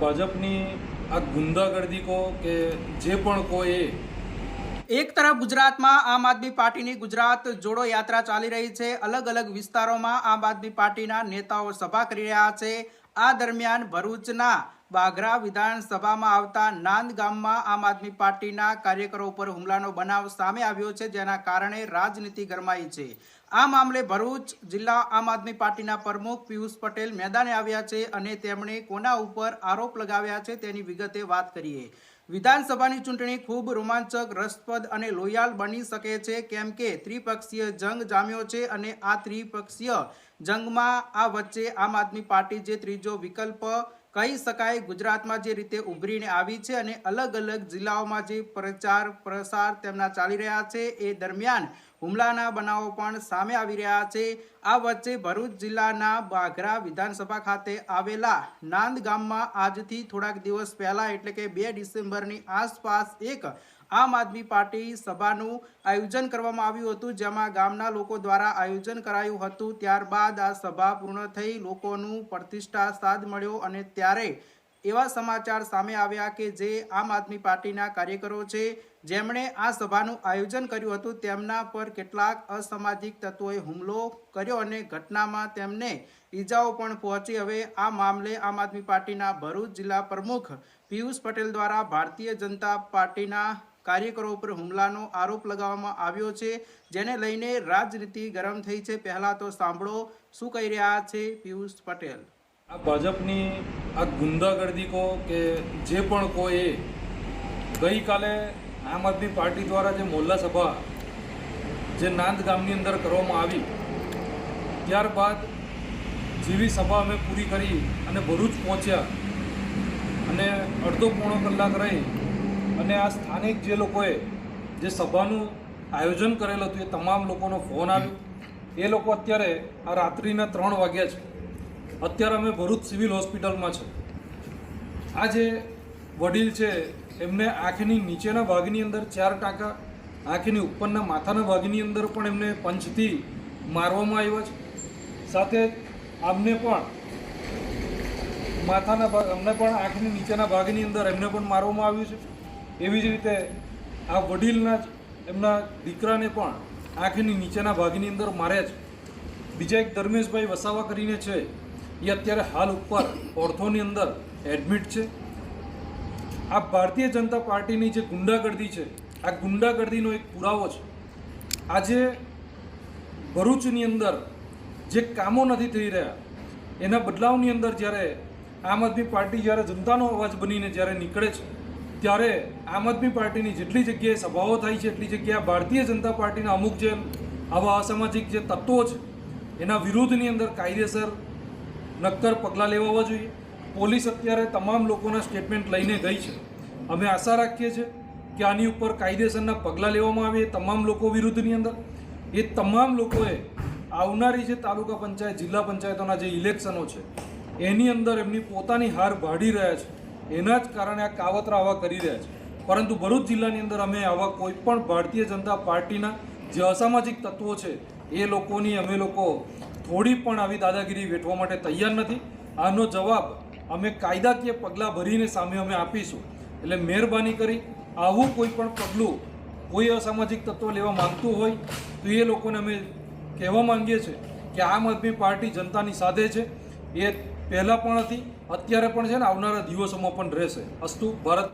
ભાજપની આ ગુંડાગર્દી કહો કે જે પણ કહો એ એક તરફ ગુજરાતમાં આમ આદમી પાર્ટીની ગુજરાત જોડો યાત્રા ચાલી રહી છે. અલગ અલગ વિસ્તારોમાં આમ આદમી પાર્ટીના નેતાઓ સભા કરી રહ્યા છે. આ દરમિયાન ભરૂચના બાઘરા વિધાનસભામાં આવતા નાંદ ગામમાં આમ આદમી પાર્ટીના કાર્યકરો ઉપર હુમલાનો બનાવ સામે આવ્યો છે, જેના કારણે રાજનીતિ ગરમાઈ છે. આ મામલે ભરૂચ જિલ્લા આમ આદમી પાર્ટીના પ્રમુખ પિયુષ પટેલ મેદાને આવ્યા છે અને તેમણે કોના ઉપર આરોપ લગાવ્યા છે તેની વિગતે વાત કરીએ. વિધાનસભાની ચૂંટણી ખૂબ રોમાંચક, રસપ્રદ અને લોયાલ બની શકે છે, કેમ કે ત્રિપક્ષીય જંગ જામ્યો છે અને આ ત્રિપક્ષીય જંગમાં આ વચ્ચે આમ આદમી પાર્ટી જે ત્રીજો વિકલ્પ કહી શકાય, ગુજરાતમાં જે રીતે ઉભરીને આવી છે અને અલગ અલગ જિલ્લાઓમાં જે પ્રચાર પ્રસાર તેમના ચાલી રહ્યા છે, એ દરમિયાન હુમલાના બનાવો પણ સામે આવી રહ્યા છે. આ વચ્ચે ભરૂચ જિલ્લાના બાઘરા વિધાનસભા ખાતે આવેલા નાંદ ગામમાં આજથી થોડાક દિવસ પહેલા એટલે કે બે ડિસેમ્બરની આસપાસ એક આમ આદમી પાર્ટી સભાનું આયોજન કરવામાં આવ્યું હતું, જેમાં ગામના લોકો દ્વારા આયોજન કરાયું હતું. ત્યારબાદ આ સભા પૂર્ણ થઈ લોકોનું પ્રતિષ્ઠા સાદ મળ્યો અને ત્યારે એવા સમાચાર સામે આવ્યા કે જે આમ આદમી પાર્ટીના કાર્યકરો છે જેમણે આ સભાનું આયોજન કર્યું હતું, તેમના પર કેટલાક અસામાજિક તત્વોએ હુમલો કર્યો અને ઘટનામાં તેમને ઈજાઓ પણ પહોંચી. હવે આ મામલે આમ આદમી પાર્ટીના ભરૂચ જિલ્લા પ્રમુખ પિયુષ પટેલ દ્વારા ભારતીય જનતા પાર્ટીના કાર્યકરો ઉપર હુમલાનો આરોપ લગાવવામાં આવ્યો છે, જેને લઈને રાજનીતિ ગરમ થઈ છે. પહેલા તો સાંભળો શું કહી રહ્યા છે પિયુષ પટેલ. આ ભાજપની આ ગુંડાગર્દી કહો કે જે પણ કોઈ ગઈકાલે આમ આદમી પાર્ટી દ્વારા જે મોલ્લા સભા જે નાંદ ગામની અંદર કરવામાં આવી, ત્યારબાદ જેવી સભા અમે પૂરી કરી અને ભરૂચ પહોંચ્યા અને અડધો પોણો કલાક રહી અને આ સ્થાનિક જે લોકોએ જે સભાનું આયોજન કરેલું હતું એ તમામ લોકોનો ફોન આવ્યો. એ લોકો અત્યારે આ રાત્રિના ત્રણ વાગ્યા છે. અત્યારે અમે ભરૂચ સિવિલ હોસ્પિટલમાં છે. આ જે વડીલ છે એમને આંખની નીચેના ભાગની અંદર ચાર ટાંકા, આંખની ઉપરના માથાના ભાગની અંદર પણ એમને પંચથી મારવામાં આવ્યા છે. સાથે આમને પણ માથાના ભાગ અમને પણ આંખની નીચેના ભાગની અંદર એમને પણ મારવામાં આવ્યું છે. એવી જ રીતે આ વડીલના જ, એમના દીકરાને પણ આંખની નીચેના ભાગની અંદર માર્યા છે. બીજા એક ધર્મેશભાઈ વસાવા કરીને છે, એ અત્યારે હાલ ઉપર ઓર્થોની અંદર એડમિટ છે. આ ભારતીય જનતા પાર્ટીની જે ગુંડાગર્દી છે, આ ગુંડાગર્દીનો એક પુરાવો છે. આજે ભરૂચની અંદર જે કામો નથી થઈ રહ્યા, એના બદલાવની અંદર જ્યારે આમ આદમી પાર્ટી જ્યારે જનતાનો અવાજ બનીને જ્યારે નીકળે છે, ત્યારે આમ આદમી પાર્ટીની જેટલી જગ્યાએ સભાઓ થાય છે, એટલી જગ્યાએ ભારતીય જનતા પાર્ટીના અમુક જે આવા અસામાજિક જે તત્વો છે, એના વિરોધની અંદર કાયદેસર નક્કર પગલાં લેવા જોઈએ. પોલીસ અત્યારે તમામ લોકોના સ્ટેટમેન્ટ લઈને ગઈ છે. અમે આશા રાખીએ છીએ કે આની ઉપર કાયદેસરના પગલાં લેવામાં આવે તમામ લોકો વિરુદ્ધની અંદર. એ તમામ લોકોએ આવનારી જે તાલુકા પંચાયત, જિલ્લા પંચાયતોના જે ઇલેક્શનો છે, એની અંદર એમની પોતાની હાર ભાડી રહ્યા છે. એના જ કારણે આ કાવતરા આવા કરી રહ્યા છે. પરંતુ ભરૂચ જિલ્લાની અંદર અમે આવા કોઈ પણ ભારતીય જનતા પાર્ટીના જે અસામાજિક તત્વો છે, એ લોકોની અમે લોકો થોડી પણ આવી દાદાગીરી વેઠવા માટે તૈયાર નથી. આનો જવાબ અમે કાયદાકીય પગલાં ભરીને સામે અમે આપીશું. એટલે મહેરબાની કરી આવું કોઈ પણ પગલું કોઈ અસામાજિક તત્વ લેવા માંગતું હોય, તો એ લોકોને અમે કહેવા માંગીએ છીએ કે આમ આદમી પાર્ટી જનતાની સાથે છે. એ પહેલાં પણ હતી, અત્યારે પણ છે ને આવનારા દિવસોમાં પણ રહેશે. અસ્તુ, ભારત